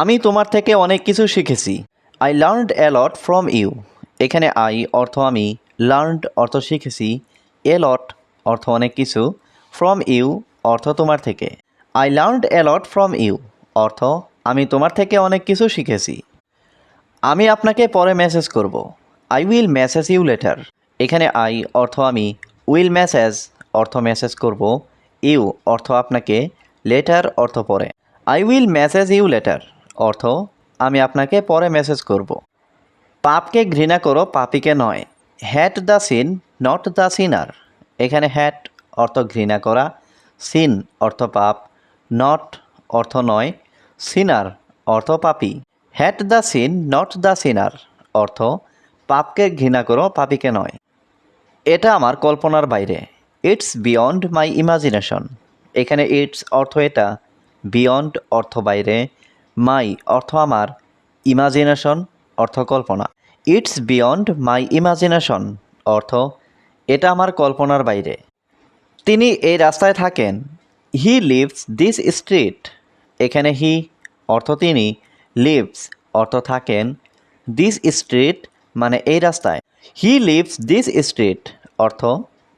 আমি তোমার থেকে অনেক কিছু শিখেছি। I learned a lot from you এখানে আই অর্থ আমি। লার্নড অর্থ শিখেছি। এলট অর্থ অনেক কিছু। ফ্রম ইউ অর্থ তোমার থেকে। I learned a lot from you অর্থ আমি তোমার থেকে অনেক কিছু শিখেছি। আমি আপনাকে পরে মেসেজ করব। I will message you later এখানে আই অর্থ আমি। উইল মেসেজ অর্থ মেসেজ করব। ইউ অর্থ আপনাকে। লেটার অর্থ পরে। I will message you later অর্থ, আমি আপনাকে পরে মেসেজ করব। পাপকে ঘৃণা করো, পাপিকে নয়। Hate the sin not the sinner এখানে হ্যাট অর্থ ঘৃণা করা সিন অর্থ পাপ নট অর্থ নয়। সিনার অর্থ পাপি। Hate the sin not the sinner অর্থ, পাপকে ঘৃণা করো, পাপিকে নয়। এটা আমার কল্পনার বাইরে। ইটস বিয়ন্ড মাই ইমাজিনেশন এখানে ইটস অর্থ এটা। বিয়ন্ড অর্থ বাইরে। মাই অর্থ আমার, ইমাজিনেশন অর্থ কল্পনা। ইটস বিয়ন্ড মাই ইমাজিনেশন অর্থ, এটা আমার কল্পনার বাইরে। তিনি এই রাস্তায় থাকেন। He lives this street. এখানে হি, অর্থ তিনি। লিভস, অর্থ থাকেন। দিস স্ট্রিট মানে এই রাস্তায়। হি লিভস দিস স্ট্রিট, অর্থ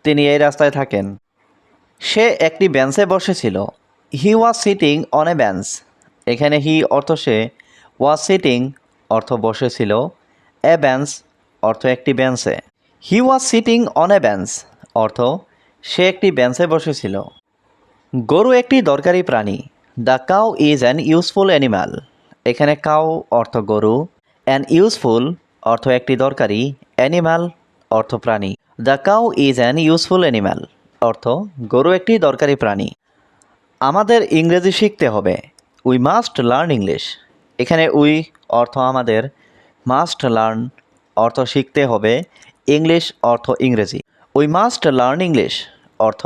তিনি এই রাস্তায় থাকেন। সে একটি বেঞ্চে বসেছিল। He was sitting on a bench. এখানে হি অর্থ সে ওয়াজ সিটিং অর্থ বসেছিল এ বেঞ্চ অর্থ একটি বেঞ্চে he was sitting on a bench অর্থ সে একটি বেঞ্চে বসেছিল গরু একটি দরকারি প্রাণী the cow is an useful animal এখানে কাউ অর্থ গরু অ্যান ইউজফুল অর্থ একটি দরকারি অ্যানিম্যাল অর্থ প্রাণী। The cow is an useful animal অর্থ গরু একটি দরকারি প্রাণী। আমাদের ইংরেজি শিখতে হবে। উই মাস্ট লার্ন ইংলিশ এখানে উই অর্থ আমাদের মাস্ট লার্ন অর্থ শিখতে হবে ইংলিশ অর্থ ইংরেজি। উই মাস্ট লার্ন ইংলিশ অর্থ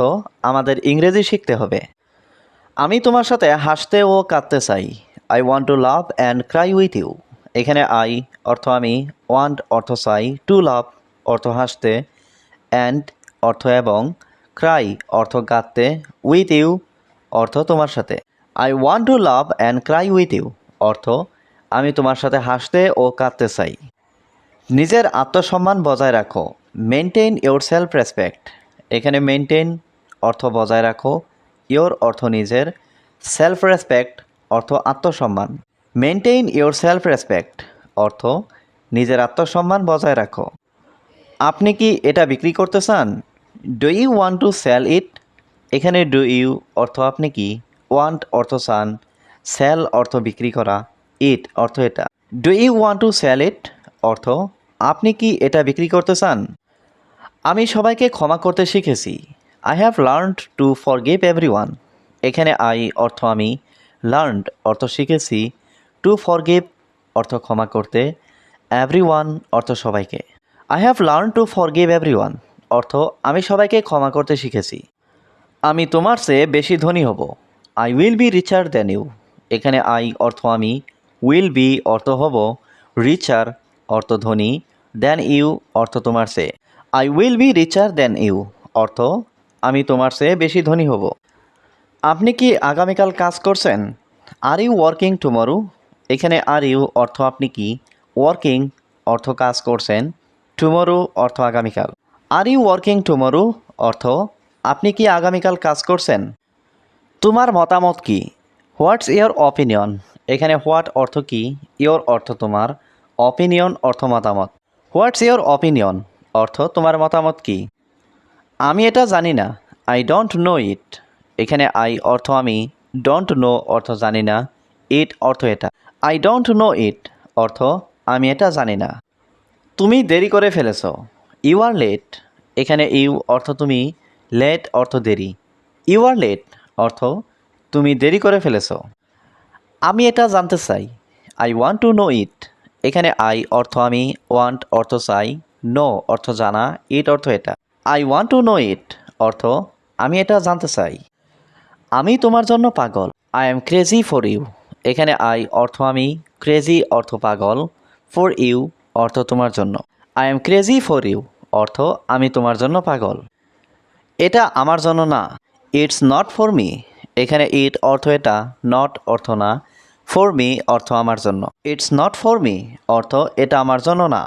আমাদের ইংরেজি শিখতে হবে। আমি তোমার সাথে হাসতে ও কাঁদতে চাই। I want to love and cry with you এখানে আই অর্থ আমি ওয়ান্ট অর্থ চাই টু লাভ অর্থ হাসতে অ্যান্ড অর্থ এবং ক্রাই অর্থ কাঁদতে উইথ ইউ অর্থ তোমার সাথে। I want to love and cry with you অর্থ, আমি তোমার সাথে হাসতে ও কাঁদতে চাই। নিজের আত্মসম্মান বজায় রাখো মেনটেন ইওর সেলফ রেসপেক্ট এখানে মেনটেন অর্থ বজায় রাখো ইওর অর্থ নিজের সেলফ রেসপেক্ট অর্থ আত্মসম্মান। মেনটেন ইওর সেলফ রেসপেক্ট অর্থ, নিজের আত্মসম্মান বজায় রাখো। আপনি কি এটা বিক্রি করতে চান? Do you want to sell it এখানে ডু ইউ অর্থ আপনি কি? ওয়ান্ট অর্থ চান সেল অর্থ বিক্রি করা ইট অর্থ এটা। Do you want to sell it অর্থ, আপনি কি এটা বিক্রি করতে চান? আমি সবাইকে ক্ষমা করতে শিখেছি। I have learned to forgive everyone এখানে আই অর্থ আমি লার্নড অর্থ শিখেছি। টু ফরগিভ অর্থ ক্ষমা করতে এভরি ওয়ান অর্থ সবাইকে। I have learn to forgive everyone অর্থ, আমি সবাইকে ক্ষমা করতে শিখেছি। আমি তোমার চেয়ে বেশি ধনী হব। I will be richer than you এখানে আই অর্থ আমি উইল বি অর্থ হব রিচার অর্থ ধনী দেন ইউ অর্থ তোমার সে I will be richer than you অর্থ আমি তোমার চেয়ে বেশি ধনী হব। আপনি কি আগামীকাল কাজ করছেন? আর ইউ ওয়ার্কিং টুমরো এখানে আর ইউ অর্থ আপনি কি? ওয়ার্কিং অর্থ কাজ করছেন। টুমরো অর্থ আগামীকাল। আর ইউ ওয়ার্কিং টুমরো অর্থ আপনি কি আগামীকাল কাজ করছেন? তোমার মতামত কি? হোয়াটস ইয়োর অপিনিয়ন এখানে হোয়াট অর্থ কি? ইয়োর অর্থ তোমার। অপিনিয়ন অর্থ মতামত। হোয়াটস ইয়োর অপিনিয়ন অর্থ তোমার মতামত কি? আমি এটা জানি না। আই ডোন্ট নো ইট এখানে আই অর্থ আমি ডোন্ট নো অর্থ জানি না। ইট অর্থ এটা। আই ডোন্ট নো ইট অর্থ আমি এটা জানি না। তুমি দেরি করে ফেলেছ। ইউ আর লেট এখানে ইউ অর্থ তুমি। লেট অর্থ দেরি। ইউ আর লেট অর্থ, তুমি দেরি করে ফেলেছ। আমি এটা জানতে চাই। I want to know it এখানে আই অর্থ আমি ওয়ান্ট অর্থ চাই নো অর্থ জানা ইট অর্থ এটা। I want to know it অর্থ, আমি এটা জানতে চাই। আমি তোমার জন্য পাগল। I am crazy for you এখানে আই অর্থ আমি ক্রেজি অর্থ পাগল। ফর ইউ অর্থ তোমার জন্য। I am crazy for you অর্থ, আমি তোমার জন্য পাগল। এটা আমার জন্য না। ইটস নট ফর মি এখানে ইট অর্থ এটা নট অর্থ না। ফর মি অর্থ আমার জন্য। ইটস নট ফর মি অর্থ এটা আমার জন্য না।